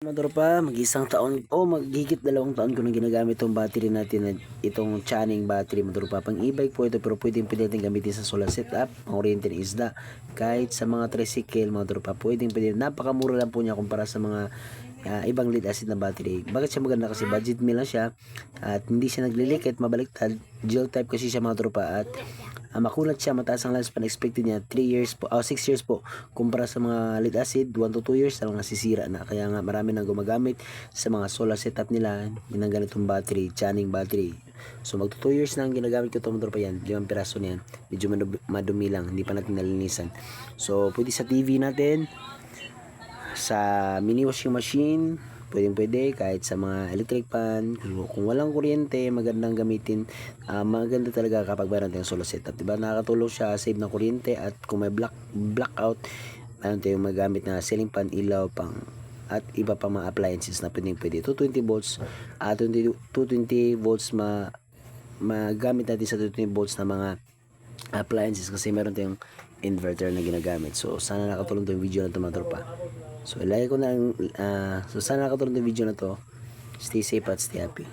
Mga tropa, mag-isang taon o maghigit dalawang taon ko nang ginagamit itong battery natin na itong Channing battery mga. Pang e-bike po ito pero pwedeng pwede natin gamitin sa solar setup, ang oriente ng isda. Kahit sa mga tricycle mga pwedeng pwede. Napakamura lang po niya kumpara sa mga ah, ibang lead acid na battery. Bakit siya maganda? Kasi budget meal lang siya at hindi siya naglilikit, mabaliktad. Gel type kasi siya mga tropa. At Ah, makulat siya, mataas ang lifespan expected niya. 3 years po, oh, 6 years po. Kumpara sa mga lead acid 1 to 2 years lang nasisira na. Kaya nga marami nang gumagamit sa mga solar setup nila. Ng ganitong battery, Channing battery. So magto 2 years na ang ginagamit ko itong pa yan. 5 piraso niyan medyo madu- madumi lang. Hindi pa natin nalinisan. So pwede sa TV natin sa mini washing machine pwedeng pwede kahit sa mga electric pan kung, walang kuryente magandang gamitin Ah, maganda talaga kapag mayroon tayong solar setup diba nakakatulong siya save ng kuryente at kung may black blackout mayroon tayong magamit na ceiling fan ilaw pang at iba pang mga appliances na pwedeng pwede 220 volts at 20 220 volts ma magamit natin sa 220 volts na mga appliances kasi meron tayong inverter na ginagamit. So, sana nakatulong tong video na to mga tropa. So, ilagay ko na ang, ah, so sana nakatulong tong video na to. Stay safe at stay happy.